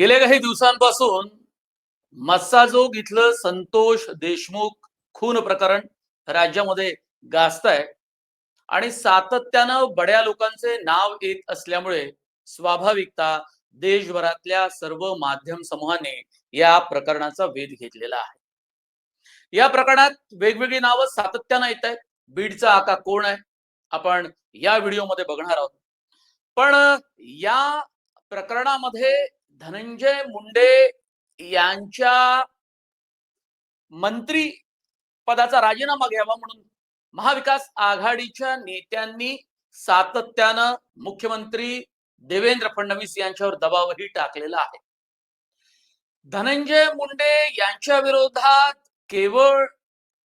गेल्या काही दिवसांपासून मस्साजोग इथलं संतोष देशमुख खून प्रकरण राज्यामध्ये गाजत आहे आणि सातत्यानं बड्या लोकांचे नाव येत असल्यामुळे स्वाभाविकता देशभरातल्या सर्व माध्यम समूहाने या प्रकरणाचा वेध घेतलेला आहे. या प्रकरणात वेगवेगळी नावं सातत्यानं येत आहेत बीडचा आका कोण आहे? आपण या व्हिडिओमध्ये बघणार आहोत. पण या प्रकरणामध्ये धनंजय मुंडे यांच्या मंत्री पदाचा राजीनामा घ्यावा म्हणून महाविकास आघाडीच्या नेत्यांनी सातत्यानं मुख्यमंत्री देवेंद्र फडणवीस यांच्यावर दबावही टाकलेला आहे. धनंजय मुंडे यांच्या विरोधात केवळ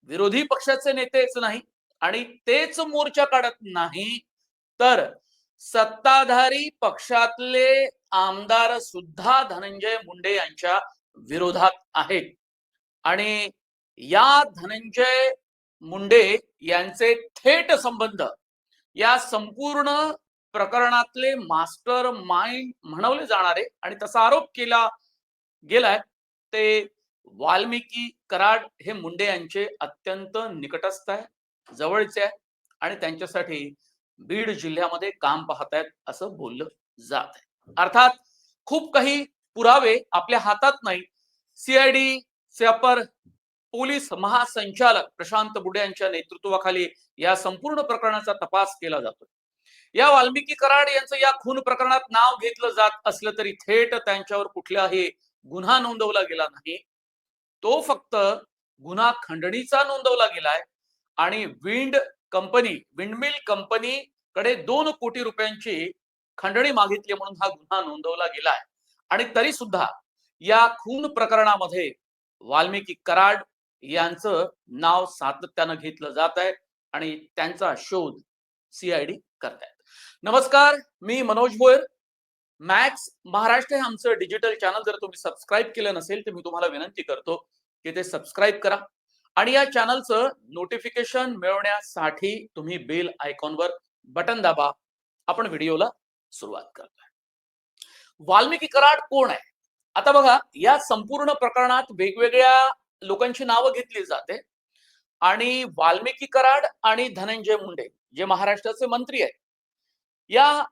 विरोधी पक्षाचे नेतेच नाही आणि तेच मोर्चा काढत नाही तर सत्ताधारी पक्षातले आमदार सुद्धा धनंजय मुंडे यांच्या विरोधात आहेत. आणि या धनंजय मुंडे यांचे थेट संबंध या संपूर्ण प्रकरणातले मास्टर माइंड म्हणवले जाणारे आणि तसा आरोप केला गेलाय ते वाल्मिकी कराड हे मुंडे यांचे अत्यंत निकटस्थ आहे जवळचे आहे आणि त्यांच्यासाठी बीड जिल्ह्यामध्ये काम पाहतायत असं बोललं जात आहे. अर्थात खूप काही पुरावे आपल्या हातात नाही. सीआयडी चे अपर पोलीस महासंचालक प्रशांत बुडे यांच्या नेतृत्वाखाली या संपूर्ण प्रकरणाचा तपास केला जातो या वाल्मिकी कराड यांचं या खून प्रकरणात नाव घेतलं जात असलं तरी थेट त्यांच्यावर कुठलाही गुन्हा नोंदवला गेला नाही. तो फक्त गुन्हा खंडणीचा नोंदवला गेलाय आणि विंड कंपनी विंडमिल कंपनी कडे दोन कोटी रुपयांची खंडणी मागितली म्हणून हा गुन्हा नोंदवला गेलाय आणि तरी सुद्धा या खून प्रकरणामध्ये वाल्मिकी कराड यांचं नाव सातत्यानं घेतलं जात आहे आणि त्यांचा शोध सीआयडी करतायत नमस्कार मी मनोज भोयर. मॅक्स महाराष्ट्र हे आमचं डिजिटल चॅनल. जर तुम्ही सबस्क्राईब केलं नसेल तर मी तुम्हाला विनंती करतो की ते सबस्क्राईब करा. आणि या चॅनलचं नोटिफिकेशन मिळवण्यासाठी तुम्ही बेल आयकॉनवर बटन दाबा. आपण व्हिडिओला सुरुवात करतोय. वाल्मिकी कराड कोण आहे? आता बघा या संपूर्ण प्रकरणात वेगवेगळ्या लोकांची नावं घेतली जाते. आणि वाल्मिकी कराड आणि धनंजय मुंडे जे महाराष्ट्राचे मंत्री आहेत. या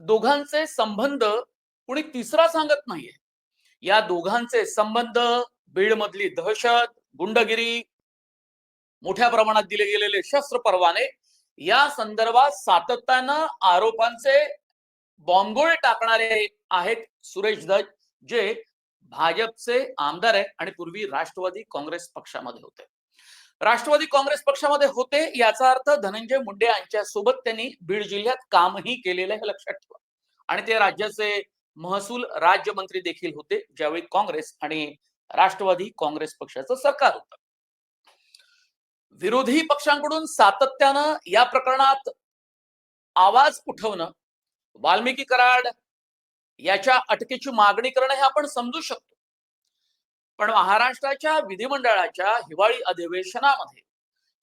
दोघांचे संबंध कुणी तिसरा सांगत नाहीये. या दोघांचे संबंध बीडमधली दहशत गुंडगिरी मोठ्या प्रमाणात दिले गेलेले शस्त्र परवाने. या संदर्भात सातत्यानं आरोपांचे बॉम्बगोळे टाकणारे आहेत सुरेश धज जे भाजपचे आमदार आहेत आणि पूर्वी राष्ट्रवादी काँग्रेस पक्षामध्ये होते. राष्ट्रवादी काँग्रेस पक्षामध्ये होते याचा अर्थ धनंजय मुंडे यांच्या सोबत त्यांनी बीड जिल्ह्यात कामही केलेलं हे लक्षात ठेवा. आणि ते राज्याचे महसूल राज्यमंत्री देखील होते ज्यावेळी काँग्रेस आणि राष्ट्रवादी काँग्रेस पक्षाचं सरकार होतं. विरोधी पक्षांकडून सातत्यानं या प्रकरणात आवाज उठवणं वाल्मिकी कराड याच्या अटकेची मागणी करणं हे आपण समजू शकतो. पण महाराष्ट्राच्या विधिमंडळाच्या हिवाळी अधिवेशनामध्ये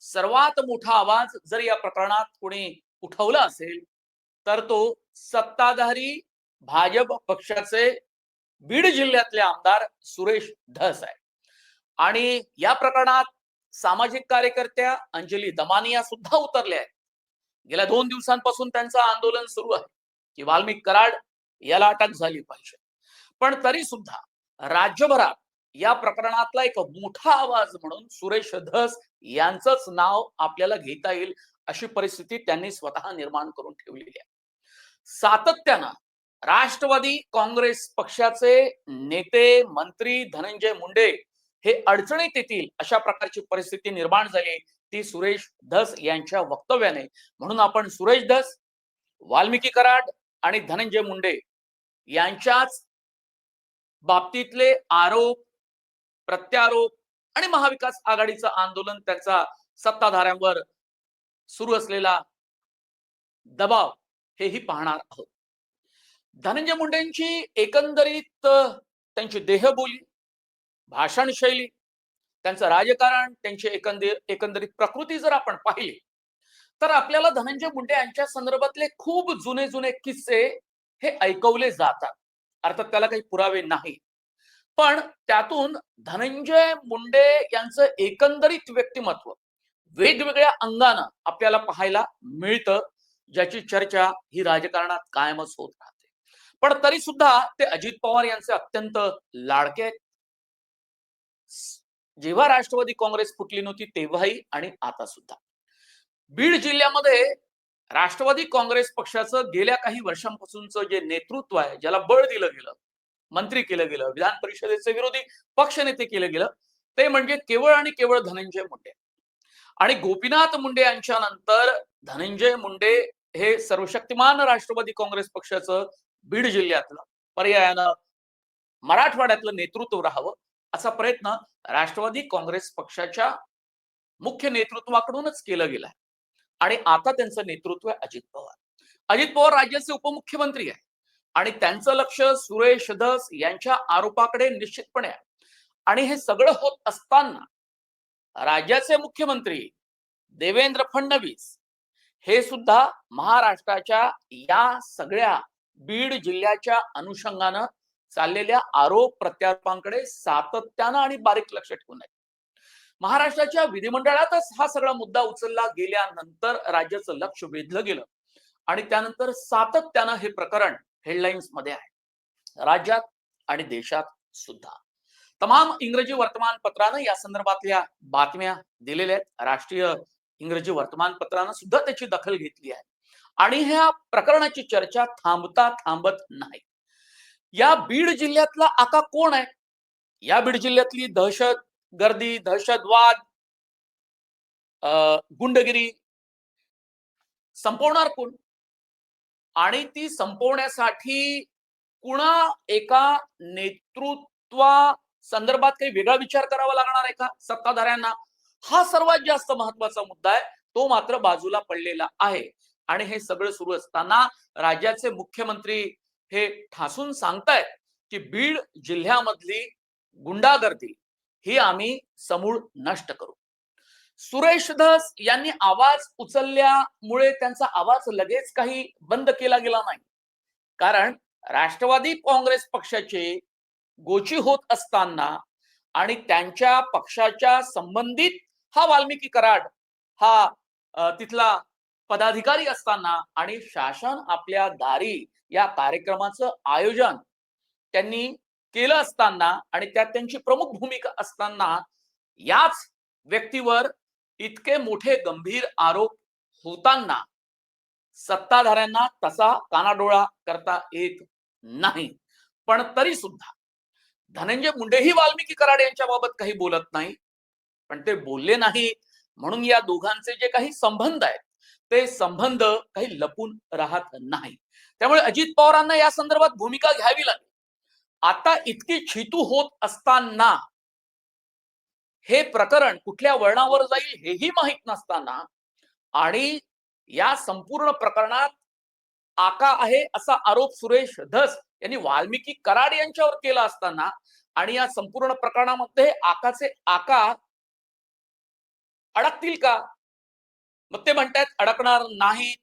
सर्वात मोठा आवाज जर या प्रकरणात कोणी उठवला असेल तर तो सत्ताधारी भाजप पक्षाचे बीड जिल्ह्यातले आमदार सुरेश धस आहे आणि या प्रकरणात सामाजिक कार्यकर्त्या अंजली दमानिया सुद्धा उतरल्या आहेत. गेल्या दोन दिवसांपासून त्यांचं आंदोलन सुरू आहे की वाल्मिक कराड याला अटक झाली पाहिजे. पण तरी सुद्धा राज्यभरात या प्रकरणातला एक मोठा आवाज म्हणून सुरेश धस यांचंच नाव आपल्याला घेता येईल अशी परिस्थिती त्यांनी स्वतः निर्माण करून ठेवलेली आहे. सातत्यानं राष्ट्रवादी काँग्रेस पक्षाचे नेते मंत्री धनंजय मुंडे हे अडचणीत येतील अशा प्रकारची परिस्थिती निर्माण झाली. ती सुरेश धस यांच्या वक्तव्याने. म्हणून आपण सुरेश धस वाल्मिकी कराड आणि धनंजय मुंडे यांच्याच बाबतीतले आरोप प्रत्यारोप आणि महाविकास आघाडीचं आंदोलन त्यांचा सत्ताधाऱ्यांवर सुरू असलेला दबाव हेही पाहणार आहोत. धनंजय मुंडेंची एकंदरीत त्यांची देहबोली भाषण शैली त्यांचं राजकारण त्यांची एकंदर एकंदरीत प्रकृती जर आपण पाहिली तर आपल्याला धनंजय मुंडे यांच्या संदर्भातले खूप जुने जुने किस्से हे ऐकवले जातात. अर्थात त्याला काही पुरावे नाही. पण त्यातून धनंजय मुंडे यांचं एकंदरीत व्यक्तिमत्व वेगवेगळ्या अंगानं आपल्याला पाहायला मिळतं ज्याची चर्चा ही राजकारणात कायमच होत राहते. पण तरी सुद्धा ते अजित पवार यांचे अत्यंत लाडके आहेत. जेव्हा राष्ट्रवादी काँग्रेस फुटली नव्हती तेव्हाही आणि आता सुद्धा. बीड जिल्ह्यामध्ये राष्ट्रवादी काँग्रेस पक्षाचं गेल्या काही वर्षांपासूनचं जे नेतृत्व आहे ज्याला बळ दिलं गेलं मंत्री केलं गेलं विधान परिषदेचे विरोधी पक्षनेते केलं गेलं ते म्हणजे केवळ आणि केवळ धनंजय मुंडे. आणि गोपीनाथ मुंडे यांच्या नंतर धनंजय मुंडे हे सर्वशक्तिमान राष्ट्रवादी काँग्रेस पक्षाचं बीड जिल्ह्यातलं पर्यायानं मराठवाड्यातलं नेतृत्व राहावं असा प्रयत्न राष्ट्रवादी काँग्रेस पक्षाच्या मुख्य नेतृत्वाकडूनच केलं गेलं आहे आणि आता त्यांचं नेतृत्व आहे अजित पवार. अजित पवार राज्याचे उपमुख्यमंत्री आहे आणि त्यांचं लक्ष सुरेश धस यांच्या आरोपाकडे निश्चितपणे आहे. आणि हे सगळं होत असताना राज्याचे मुख्यमंत्री देवेंद्र फडणवीस हे सुद्धा महाराष्ट्राच्या या सगळ्या बीड जिल्ह्याच्या अनुषंगानं चाललेल्या आरोप प्रत्यारोपांकडे सातत्यानं आणि बारीक लक्ष ठेवून आहे. महाराष्ट्राच्या विधिमंडळातच हा सगळा मुद्दा उचलला गेल्यानंतर राज्याचं लक्ष वेधलं गेलं आणि त्यानंतर सातत्यानं हे प्रकरण हेडलाईन्समध्ये आहे. राज्यात आणि देशात सुद्धा. तमाम इंग्रजी वर्तमानपत्रानं या संदर्भातल्या बातम्या दिलेल्या आहेत. राष्ट्रीय इंग्रजी वर्तमानपत्रानं सुद्धा त्याची दखल घेतली आहे. आणि ह्या प्रकरणाची चर्चा थांबता थांबत नाही. या बीड जिल्ह्यातला आका कोण आहे? या बीड जिल्ह्यातली दहशत गर्दी दहशतवाद गुंडगिरी संपवणार कोण? आणि ती संपवण्यासाठी कुणा एका नेतृत्वा संदर्भात काही वेगळा विचार करावा लागणार आहे का सत्ताधाऱ्यांना? हा सर्वात जास्त महत्त्वाचा मुद्दा आहे. तो मात्र बाजूला पडलेला आहे. आणि हे सगळं सुरू असताना राज्याचे मुख्यमंत्री हे ठासून सांगतायत की बीड जिल्ह्यामधली गुंडागर्दी ही आम्ही समूळ नष्ट करू. सुरेश धस यांनी आवाज उचलल्यामुळे त्यांचा आवाज लगेच काही बंद केला गेला नाही. कारण राष्ट्रवादी काँग्रेस पक्षाचे गोची होत असताना आणि त्यांच्या पक्षाच्या संबंधित हा वाल्मिकी कराड हा तिथला पदाधिकारी असताना आणि शासन आपल्या दारी या कार्यक्रमाचं आयोजन त्यांनी केलं असताना आणि त्यात त्यांची प्रमुख भूमिका असताना याच व्यक्तीवर इतके मोठे गंभीर आरोप होताना सत्ताधाऱ्यांना तसा कानाडोळा करता येत नाही. पण तरी सुद्धा धनंजय मुंडेही वाल्मिकी कराड यांच्या बाबत काही बोलत नाही. पण ते बोलले नाही. म्हणून या दोघांचे जे काही संबंध आहेत ते संबंध काही लपून राहत नाही. त्यामुळे अजित पवारांना या संदर्भात भूमिका घ्यावी लागेल. आता इतकी छितू होत असताना हे प्रकरण कुठल्या वळणावर जाईल हेही माहीत नसताना आणि या संपूर्ण प्रकरणात आका आहे असा आरोप सुरेश धस यांनी वाल्मिकी कराड यांच्यावर केला असताना आणि या संपूर्ण प्रकरणामध्ये आकाचे आका अडकतील का? मग ते म्हणतात अडकणार नाही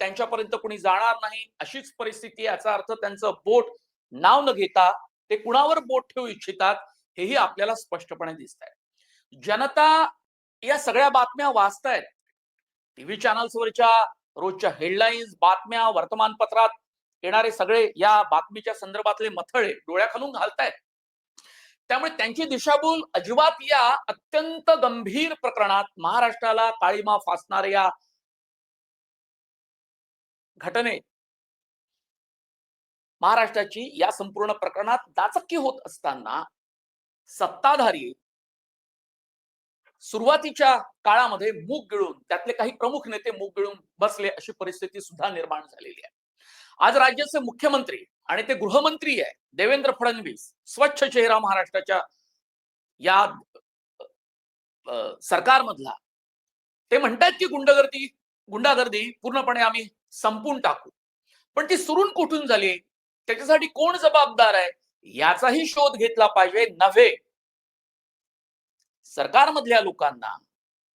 त्यांच्यापर्यंत कुणी जाणार नाही. अशीच परिस्थिती याचा अर्थ त्यांचं बोट नाव न घेता ते कुणावर बोट ठेवू इच्छितात हेही आपल्याला स्पष्टपणे दिसत आहे जनता या सगळ्या बातम्या वाचतायत. टीव्ही चॅनल्सवरच्या रोजच्या हेडलाईन्स बातम्या वर्तमानपत्रात येणारे सगळे या बातमीच्या संदर्भातले मथळे डोळ्याखालून घालतायत. त्यामुळे त्यांची दिशाभूल अजिबात या अत्यंत गंभीर प्रकरणात महाराष्ट्राला काळीमा फासणाऱ्या घटने महाराष्ट्राची या संपूर्ण प्रकरणात दाचक्की होत असताना सत्ताधारी सुरुवातीच्या काळामध्ये मूग गिळून त्यातले काही प्रमुख नेते मूग गिळून बसले अशी परिस्थिती सुद्धा निर्माण झालेली आहे. आज राज्याचे मुख्यमंत्री आणि ते गृहमंत्री आहे देवेंद्र फडणवीस स्वच्छ चेहरा महाराष्ट्राच्या या सरकारमधला. ते म्हणतात की गुंडगर्दी गुंडागर्दी पूर्णपणे आम्ही संपून टाकू. पण ती सुरून कुठून झाली? त्याच्यासाठी कोण जबाबदार आहे? याचाही शोध घेतला पाहिजे नव्हे. सरकारमधल्या लोकांना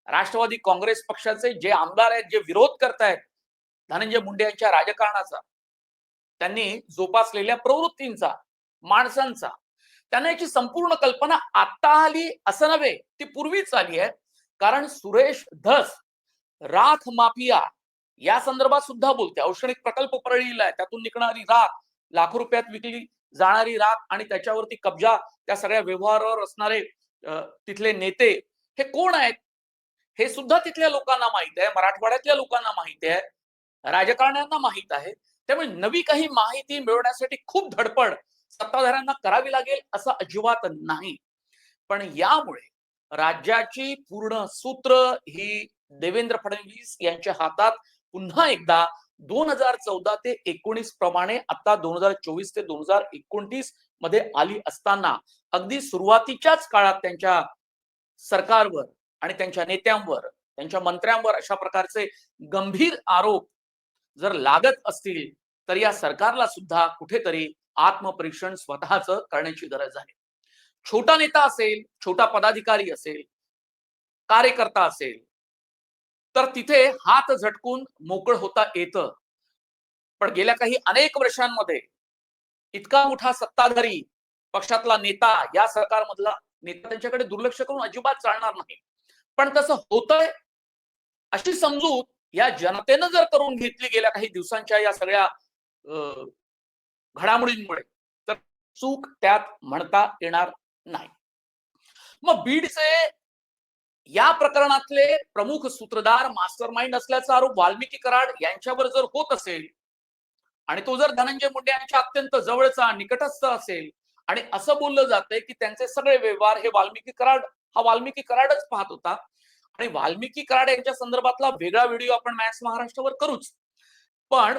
राष्ट्रवादी काँग्रेस पक्षाचे जे आमदार आहेत जे विरोध करतायत धनंजय मुंडे यांच्या राजकारणाचा त्यांनी जोपासलेल्या प्रवृत्तींचा माणसांचा त्यांना याची संपूर्ण कल्पना आता आली असं नव्हे ती पूर्वीच आली आहे. कारण सुरेश धस राख माफिया या संदर्भात सुद्धा बोलते. औष्णिक प्रकल्प परळीला आहे. त्यातून निघणारी राख लाखो रुपयात विकली जाणारी राख आणि त्याच्यावरती कब्जा त्या सगळ्या व्यवहारावर असणारे तिथले नेते हे कोण आहेत? हे सुद्धा तिथल्या लोकांना माहीत आहे. मराठवाड्यातल्या लोकांना माहिती आहे. राजकारण्यांना माहीत आहे. त्यामुळे नवी काही माहिती मिळवण्यासाठी खूप धडपड सत्ताधाऱ्यांना करावी लागेल असं अजिबात नाही. पण यामुळे राज्याची पूर्ण सूत्र ही देवेंद्र फडणवीस यांच्या हातात पुन्हा एकदा दोन हजार चौदा ते एकोणीस प्रमाणे आता दोन हजार चोवीस ते दोन हजार एकोणतीसमध्ये आली असताना अगदी सुरुवातीच्याच काळात त्यांच्या सरकारवर आणि त्यांच्या नेत्यांवर त्यांच्या मंत्र्यांवर अशा प्रकारचे गंभीर आरोप जर लागत असतील तर या सरकारला सुद्धा कुठेतरी आत्मपरीक्षण स्वतःच करण्याची गरज आहे. छोटा नेता असेल छोटा पदाधिकारी असेल कार्यकर्ता असेल तर तिथे हात झटकून मोकळ होता येतं. पण गेल्या काही अनेक वर्षांमध्ये इतका मोठा सत्ताधारी पक्षातला नेता या सरकारमधला नेता त्यांच्याकडे दुर्लक्ष करून अजिबात चालणार नाही. पण तसं होतंय अशी समजूत या जनतेनं जर करून घेतली गेल्या काही दिवसांच्या या सगळ्या घडामोडींमुळे तर चूक त्यात म्हणता येणार नाही. मग बीडचे या प्रकरणातले प्रमुख सूत्रधार मास्टर माइंड असल्याचा आरोप वाल्मिकी कराड यांच्यावर जर होत असेल आणि तो जर धनंजय मुंडे यांच्या अत्यंत जवळचा निकटस्थ असेल आणि असं बोललं जातंय की त्यांचे सगळे व्यवहार हे वाल्मिकी कराड हा वाल्मिकी कराडच पाहत होता आणि वाल्मिकी कराड यांच्या संदर्भातला वेगळा व्हिडिओ आपण मॅक्स महाराष्ट्रावर करूच. पण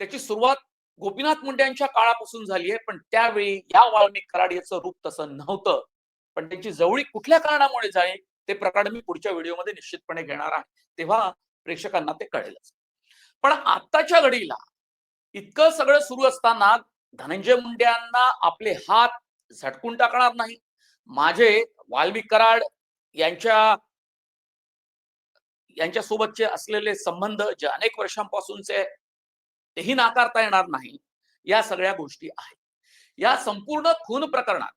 त्याची सुरुवात गोपीनाथ मुंडे यांच्या काळापासून झाली आहे पण त्यावेळी या वाल्मिक कराड याचं रूप तसं नव्हतं. पण त्यांची जवळी कुठल्या कारणामुळे जाईल ते प्रकरण मी पुढच्या व्हिडिओमध्ये निश्चितपणे घेणार आहे. तेव्हा प्रेक्षकांना ते कळेलच. पण आत्ताच्या घडीला इतकं सगळं सुरू असताना धनंजय मुंडे यांना आपले हात झटकून टाकणार नाही. माझे वाल्मिक कराड यांच्या यांच्यासोबतचे असलेले संबंध जे अनेक वर्षांपासूनचे तेही नाकारता येणार नाही या सगळ्या गोष्टी आहेत. या संपूर्ण खून प्रकरणात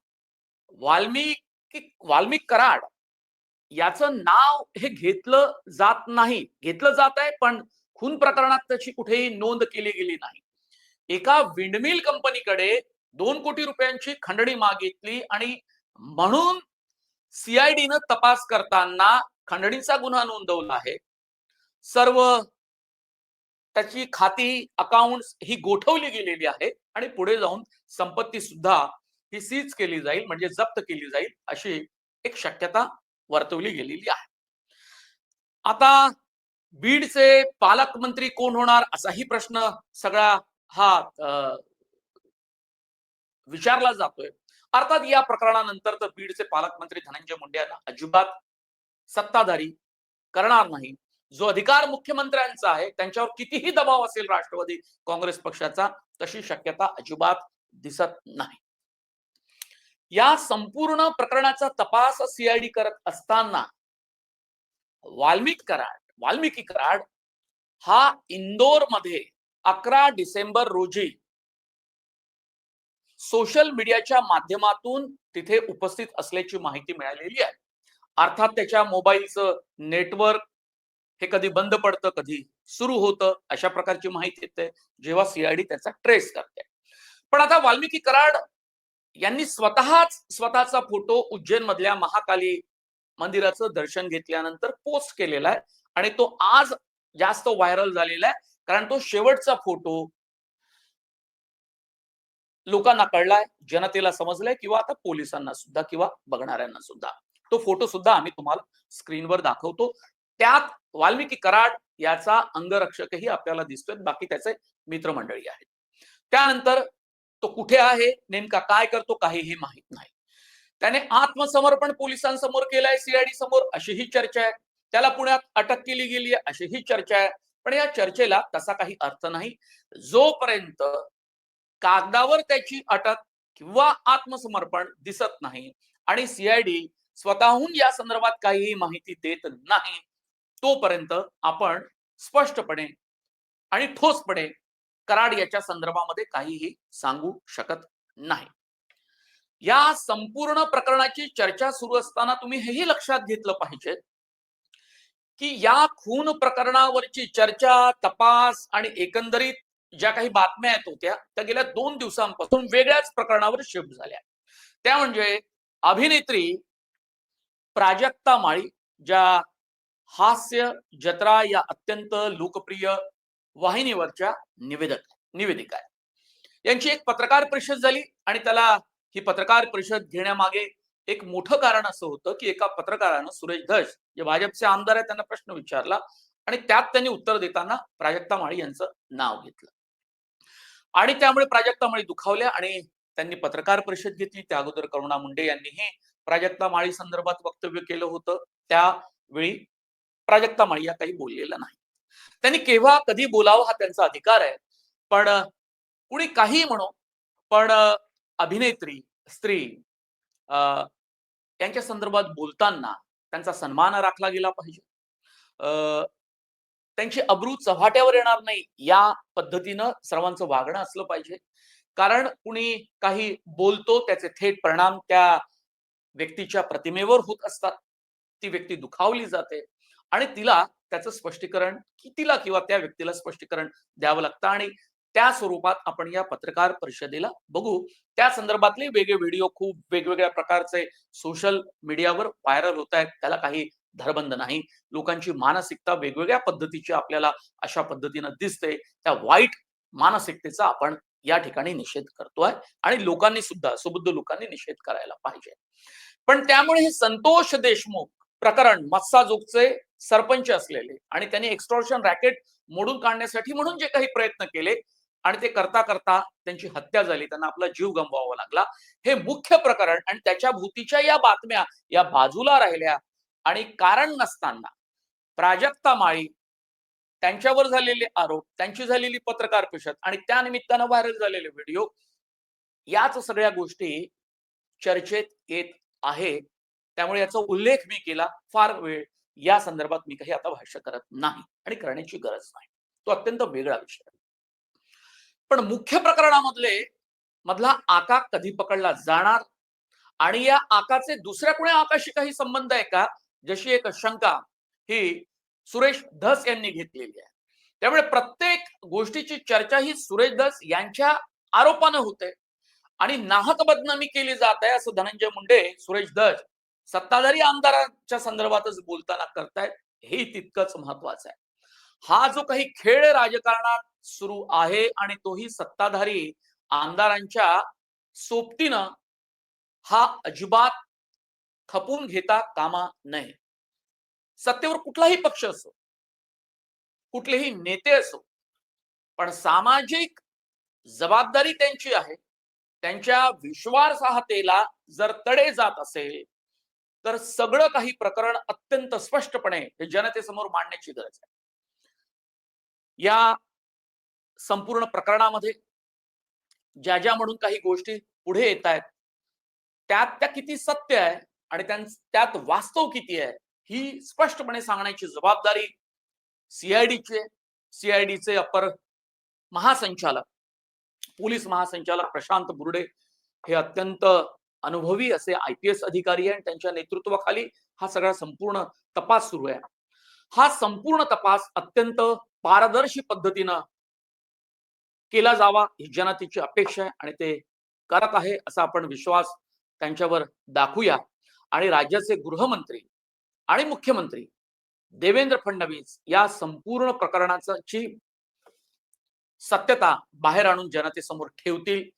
वाल्मिकी वाल्मिक कराड याचं नाव हे घेतलं जात नाही. घेतलं जात आहे पण खून प्रकरणात त्याची कुठेही नोंद केली गेली नाही. एका विंडमिल कंपनीकडे दोन कोटी रुपयांची खंडणी मागितली आणि म्हणून सीआयडीनं तपास करताना खंडणीचा गुन्हा नोंदवला आहे. सर्व त्याची खाती अकाउंट ही गोठवली गेलेली आहे आणि पुढे जाऊन संपत्ती सुद्धा ही सीज केली जाईल म्हणजे जप्त केली जाईल अशी एक शक्यता वर्तवली गेलेली आहे. आता बीडचे पालकमंत्री कोण होणार असाही प्रश्न सगळा हा अं, विचारला जातोय. अर्थात या प्रकरणानंतर तर बीडचे पालकमंत्री धनंजय मुंडे यांना अजिबात सत्ताधारी करणार नाही. जो अधिकार मुख्यमंत्र्यांचा आहे त्यांच्यावर कितीही दबाव असेल राष्ट्रवादी काँग्रेस पक्षाचा तशी शक्यता अजिबात दिसत नाही. या संपूर्ण प्रकरणाचा तपास सीआयडी करत असताना वाल्मिक कराड वाल्मिकी कराड हा इंदोरमध्ये अकरा डिसेंबर रोजी सोशल मीडियाच्या माध्यमातून तिथे उपस्थित असल्याची माहिती मिळालेली आहे. अर्थात त्याच्या मोबाईलचं नेटवर्क हे कधी बंद पडतं कधी सुरू होतं अशा प्रकारची माहिती येते जेव्हा सीआयडी त्याचा ट्रेस करते. पण आता वाल्मिकी कराड यांनी स्वतःच स्वतःचा फोटो उज्जैन मधल्या महाकाली मंदिराचं दर्शन घेतल्यानंतर पोस्ट केलेला आहे. आणि तो आज जास्त व्हायरल झालेला आहे कारण तो शेवटचा फोटो लोकांना कळलाय जनतेला समजलाय किंवा आता पोलिसांना सुद्धा किंवा बघणाऱ्यांना सुद्धा. तो फोटो सुद्धा आम्ही तुम्हाला स्क्रीनवर दाखवतो. त्यात वाल्मिकी कराड याचा अंगरक्षकही आपल्याला दिसतोय. बाकी त्याचे मित्रमंडळी आहेत. त्यानंतर तो कुठे आहे? नेमका काय करतो? काही हे माहीत नाही. त्याने आत्मसमर्पण पोलिसांसमोर केलंय सीआयडी समोर अशीही चर्चा आहे. त्याला पुण्यात अटक केली गेली आहे अशीही चर्चा आहे. पण या चर्चेला तसा काही अर्थ नाही. जोपर्यंत कागदावर त्याची अटक किंवा आत्मसमर्पण दिसत नाही आणि सीआयडी स्वतःहून या संदर्भात काहीही माहिती देत नाही तोपर्यंत आपण स्पष्टपणे आणि ठोसपणे कराड याच्या संदर्भामध्ये काहीही सांगू शकत नाही. या संपूर्ण प्रकरणाची चर्चा सुरू असताना तुम्ही हेही लक्षात घेतलं पाहिजे की या खून प्रकरणावरची चर्चा तपास आणि एकंदरीत ज्या काही बातम्या येत होत्या त्या गेल्या दोन दिवसांपासून वेगळ्याच प्रकरणावर शिफ्ट झाल्या त्या म्हणजे अभिनेत्री प्राजक्ता माळी ज्या हास्य जत्रा या अत्यंत लोकप्रिय वाहिनीवरच्या निवेदक निवेदिका आहे यांची एक पत्रकार परिषद झाली आणि त्याला ही पत्रकार परिषद घेण्यामागे एक मोठं कारण असं होतं की एका पत्रकारानं सुरेश धस जे भाजपचे आमदार आहेत त्यांना प्रश्न विचारला आणि त्यात त्यांनी उत्तर देताना प्राजक्ता माळी यांचं नाव घेतलं. आणि त्यामुळे प्राजक्ता माळी दुखावल्या आणि त्यांनी पत्रकार परिषद घेतली. त्या अगोदर करुणा मुंडे यांनीही प्राजक्ता माळी संदर्भात वक्तव्य केलं होतं. त्यावेळी प्राजक्ता माळी या काही बोललेल्या नाही. त्यांनी केव्हा कधी बोलावं हा त्यांचा अधिकार आहे. पण कुणी काही म्हणो पण अभिनेत्री स्त्री यांच्या संदर्भात बोलताना त्यांचा सन्मान राखला गेला पाहिजे. त्यांची अब्रू चव्हाट्यावर येणार नाही या पद्धतीनं सर्वांचं वागणं असलं पाहिजे. कारण कुणी काही बोलतो त्याचे थेट परिणाम त्या व्यक्तीच्या प्रतिमेवर होत असतात. ती व्यक्ती दुखावली जाते आणि तिला त्याचं स्पष्टीकरण की तिला किंवा त्या व्यक्तीला स्पष्टीकरण द्यावं लागतं आणि त्या स्वरूपात आपण या पत्रकार परिषदेला बघू. त्या संदर्भातले वेगळे व्हिडिओ खूप वेगवेगळ्या प्रकारचे सोशल मीडियावर व्हायरल होत आहेत. त्याला काही धरबंद नाही. लोकांची मानसिकता वेगवेगळ्या पद्धतीची आपल्याला अशा पद्धतीनं दिसते. त्या वाईट मानसिकतेचा आपण या ठिकाणी निषेध करतोय आणि लोकांनी सुद्धा सुबुद्ध लोकांनी निषेध करायला पाहिजे. पण त्यामुळे हे संतोष देशमुख प्रकरण मत्साजोगचे सरपंच असलेले आणि त्यांनी एक्स्ट्रॉशन रॅकेट मोडून काढण्यासाठी म्हणून जे काही प्रयत्न केले आणि ते करता करता त्यांची हत्या झाली त्यांना आपला जीव गमवावा लागला. हे मुख्य प्रकरण आणि त्याच्या भूतीच्या या बातम्या या बाजूला राहिल्या आणि कारण नसताना प्राजक्ता माळी त्यांच्यावर झालेले आरोप त्यांची झालेली पत्रकार परिषद आणि त्या निमित्तानं व्हायरल झालेले व्हिडिओ याच सगळ्या गोष्टी चर्चेत येत आहे. त्यामुळे याचा उल्लेख मी केला फार वेळ. या संदर्भात मी काही आता भाष्य करत नाही आणि करण्याची गरज नाही. तो अत्यंत वेगळा विषय पण मुख्य प्रकरणामधले मधला आका कधी पकडला जाणार? आणि या आकाचे दुसऱ्या कुण्या आकाशी काही संबंध आहे का? जशी एक शंका ही सुरेश धस यांनी घेतलेली आहे. त्यामुळे प्रत्येक गोष्टीची चर्चा ही सुरेश धस यांच्या आरोपानं होते. आणि नाहक बदनामी केली जात आहे असं धनंजय मुंडे सुरेश धस सत्ताधारी आमदारांच्या संदर्भातच बोलताना करतायत. हे तितकंच महत्वाचं आहे. हा जो काही खेळ राजकारणात सुरू आहे आणि तोही सत्ताधारी आमदारांच्या सोबतीनं हा अजिबात खपून घेता कामा नये. सत्तेवर कुठलाही पक्ष असो कुठलेही नेते असो पण सामाजिक जबाबदारी त्यांची आहे. त्यांच्या विश्वासार्हतेला जर तडे जात असेल तर सगळं काही प्रकरण अत्यंत स्पष्टपणे हे जनतेसमोर मांडण्याची गरज आहे. या संपूर्ण प्रकरणामध्ये ज्या ज्या म्हणून काही गोष्टी पुढे येत आहेत त्यात त्या किती सत्य आहे आणि त्यात वास्तव किती आहे ही स्पष्टपणे सांगण्याची जबाबदारी सीआयडीचे सीआयडीचे अपर महासंचालक पोलीस महासंचालक प्रशांत बुर्डे हे अत्यंत अनुभवी असे आय पी एस अधिकारी आहे आणि त्यांच्या नेतृत्वाखाली हा सगळा संपूर्ण तपास सुरू आहे. हा संपूर्ण तपास अत्यंत पारदर्शी पद्धतीनं केला जावा ही जनतेची अपेक्षा आहे आणि ते करत आहे असा आपण विश्वास त्यांच्यावर दाखवूया. आणि राज्याचे गृहमंत्री आणि मुख्यमंत्री देवेंद्र फडणवीस या संपूर्ण प्रकरणाची सत्यता बाहेर आणून जनतेसमोर ठेवतील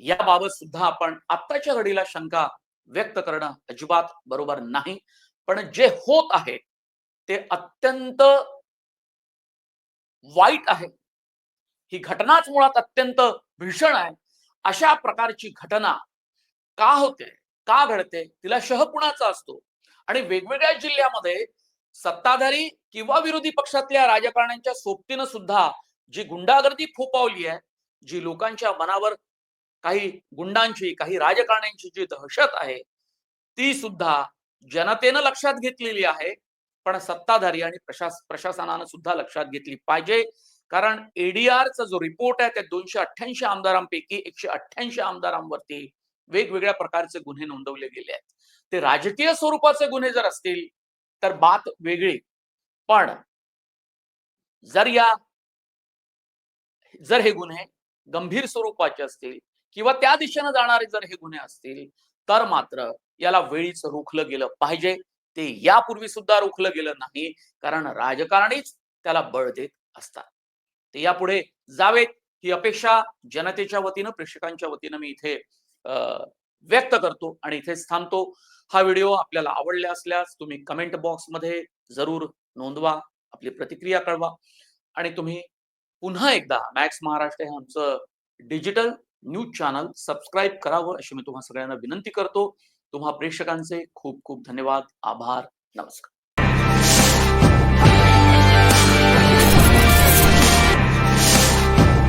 याबाबत सुद्धा आपण आत्ताच्या घडीला शंका व्यक्त करणं अजिबात बरोबर नाही. पण जे होत आहे ते अत्यंत वाईट आहे. ही घटनाच मुळात अत्यंत भीषण आहे. अशा प्रकारची घटना का होते का घडते तिला शह कुणाचा असतो आणि वेगवेगळ्या जिल्ह्यामध्ये सत्ताधारी किंवा विरोधी पक्षातल्या राजकारण्यांच्या सोबतीनं सुद्धा जी गुंडागर्दी फोपावली आहे जी लोकांच्या मनावर काही गुंडांची काही राजकारण्यांची जी दहशत आहे ती सुद्धा जनतेनं लक्षात घेतलेली आहे. पण सत्ताधारी आणि प्रशास प्रशासनानं सुद्धा लक्षात घेतली पाहिजे. कारण एडीआरचा जो रिपोर्ट आहे त्या दोनशे अठ्ठ्याऐंशी आमदारांपैकी एकशे अठ्ठ्याऐंशी आमदारांवरती वेगवेगळ्या प्रकारचे गुन्हे नोंदवले गेले आहेत. ते राजकीय स्वरूपाचे गुन्हे जर असतील तर बात वेगळी. पण जर या जर हे गुन्हे गंभीर स्वरूपाचे असतील किंवा त्या दिशेनं जाणारे जर हे गुन्हे असतील तर मात्र याला वेळीच रोखलं गेलं पाहिजे. ते यापूर्वी सुद्धा रोखलं गेलं नाही कारण राजकारणीच त्याला बळ देत असतात. ते यापुढे जावेत ही अपेक्षा जनतेच्या वतीनं प्रेक्षकांच्या वतीनं मी इथे व्यक्त करतो आणि इथेच थांबतो. हा व्हिडिओ आपल्याला आवडला असल्यास तुम्ही कमेंट बॉक्समध्ये जरूर नोंदवा आपली प्रतिक्रिया कळवा आणि तुम्ही पुन्हा एकदा मॅक्स महाराष्ट्र हे आमचं डिजिटल न्यूज चॅनल सबस्क्राईब करावं अशी मी तुम्हा सगळ्यांना विनंती करतो. तुम्हा प्रेक्षकांचे खूप खूप धन्यवाद. आभार. नमस्कार.